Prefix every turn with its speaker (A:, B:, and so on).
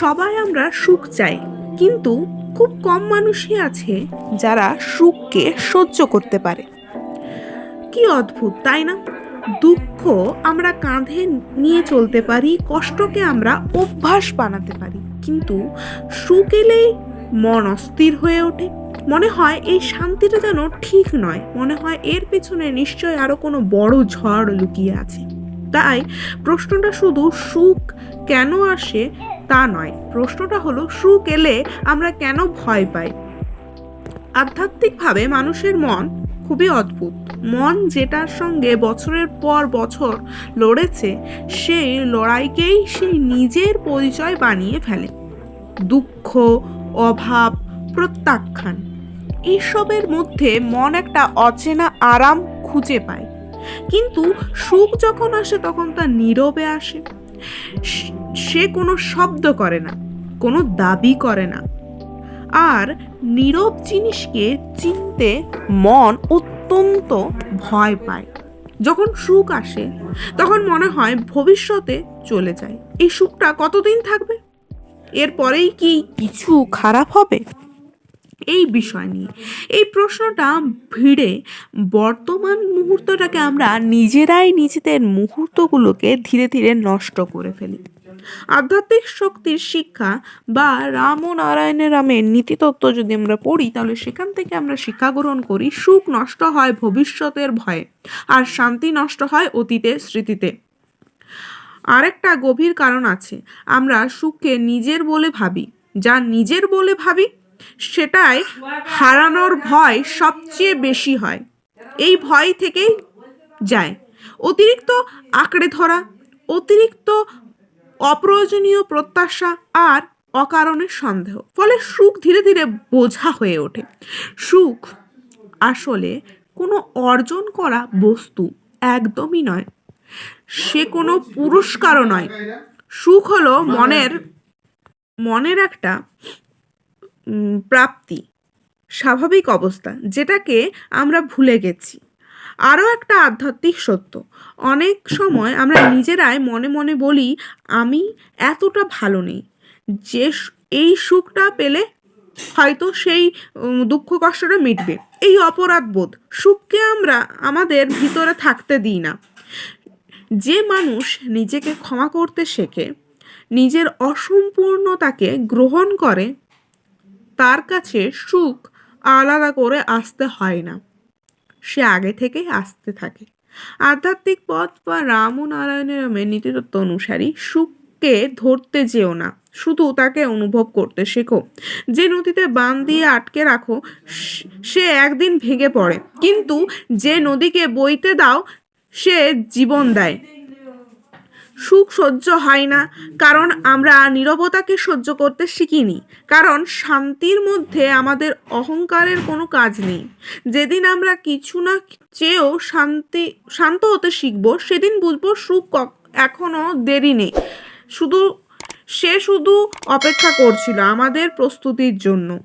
A: সবাই আমরা সুখ চাই, কিন্তু খুব কম মানুষই আছে যারা সুখকে সহ্য করতে পারে। কি অদ্ভুত, তাই না? দুঃখ আমরা কাঁধে নিয়ে চলতে পারি, কষ্টকে আমরা অভ্যাস বানাতে পারি, কিন্তু সুখ এলেই মন অস্থির হয়ে ওঠে। মনে হয় এই শান্তিটা যেন ঠিক নয়, মনে হয় এর পেছনে নিশ্চয় আরও কোনো বড় ঝড় লুকিয়ে আছে। তাই প্রশ্নটা শুধু সুখ কেন আসে তা নয়, প্রশ্নটা হলো সুখ এলে আমরা কেন ভয় পাই? আধ্যাত্মিকভাবে মানুষের মন খুবই অদ্ভুত। মন যেটার সঙ্গে বছরের পর বছর লড়েছে, সেই লড়াইকেই সে নিজের পরিচয় বানিয়ে ফেলে। দুঃখ, অভাব, প্রত্যাখ্যান এইসবের মধ্যে মন একটা অচেনা আরাম খুঁজে পায়। কিন্তু সুখ যখন আসে, তখন তা নীরবে আসে। সে- কোনো শব্দ করে না, কোনো দাবি করে না। আর নীরব জিনিসকে চিনতে মন অত্যন্ত ভয় পায়। যখন সুখ আসে, তখন মনে হয় ভবিষ্যতে চলে যায়। এই সুখটা কতদিন থাকবে? এরপরেই কি কিছু খারাপ হবে? এই বিষয় নিয়ে। এই প্রশ্নটা ভিড়ে বর্তমান মুহূর্তটাকে আমরা নিজেরাই নিজেদের মুহূর্তগুলোকে ধীরে ধীরে নষ্ট করে ফেলি। আধ্যাত্মিক শক্তির শিক্ষা বা রাম ও নারায়ণের রামের নীতিতত্ত্ব যদি আমরা পড়ি, তাহলে সেখান থেকে আমরা শিক্ষা গ্রহণ করি, সুখ নষ্ট হয় ভবিষ্যতের ভয়ে, আর শান্তি নষ্ট হয় অতীতের স্মৃতিতে। আরেকটা গভীর কারণ আছে, আমরা সুখকে নিজের বলে ভাবি। যা নিজের বলে ভাবি সেটাই হারানোর ভয় সবচেয়ে বেশি হয়। এই ভয় থেকেই যায়। অতিরিক্ত আঁকড়ে ধরা, অতিরিক্ত অপ্রয়োজনীয় প্রত্যাশা আর অকারণের সন্দেহ। ফলে সুখ ধীরে ধীরে বোঝা হয়ে ওঠে। সুখ আসলে কোনো অর্জন করা বস্তু একদমই নয়। সে কোনো পুরস্কারও নয়। সুখ হলো মনের মনের একটা প্রাপ্তি, স্বাভাবিক অবস্থা যেটাকে আমরা ভুলে গেছি। আরও একটা আধ্যাত্মিক সত্য, অনেক সময় আমরা নিজেরাই মনে মনে বলি, আমি এতটা ভালো নেই। যে এই সুখটা পেলে হয়তো সেই দুঃখ কষ্টটা মিটবে। এই অপরাধ বোধ, সুখকে আমরা আমাদের ভিতরে থাকতে দিই না। যে মানুষ নিজেকে ক্ষমা করতে শেখে, নিজের অসম্পূর্ণতাকে গ্রহণ করে তার কাছে সুখ আলাদা করে আসতে হয় না। সে আগে থেকেই আসতে থাকে। আধ্যাত্মিক পথ বা রাম ও নারায়ণের নীতিতত্ত্ব অনুসারী সুখকে ধরতে যেও না। শুধু তাকে অনুভব করতে শেখো। যে নদীতে বান দিয়ে আটকে রাখো, সে একদিন ভেঙে পড়ে। কিন্তু যে নদীকে বইতে দাও, সে জীবন দেয়। সুখ সহ্য হয় না। কারণ আমরা নীরবতাকে সহ্য করতে শিখিনি। কারণ শান্তির মধ্যে আমাদের অহংকারের কোনো কাজ নেই। যেদিন আমরা কিছু না চেয়েও শান্তি, শান্ত হতে শিখব, সেদিন বুঝব সুখ ক- এখনও দেরি নেই। শুধু, সে শুধু অপেক্ষা করছিল আমাদের প্রস্তুতির জন্য।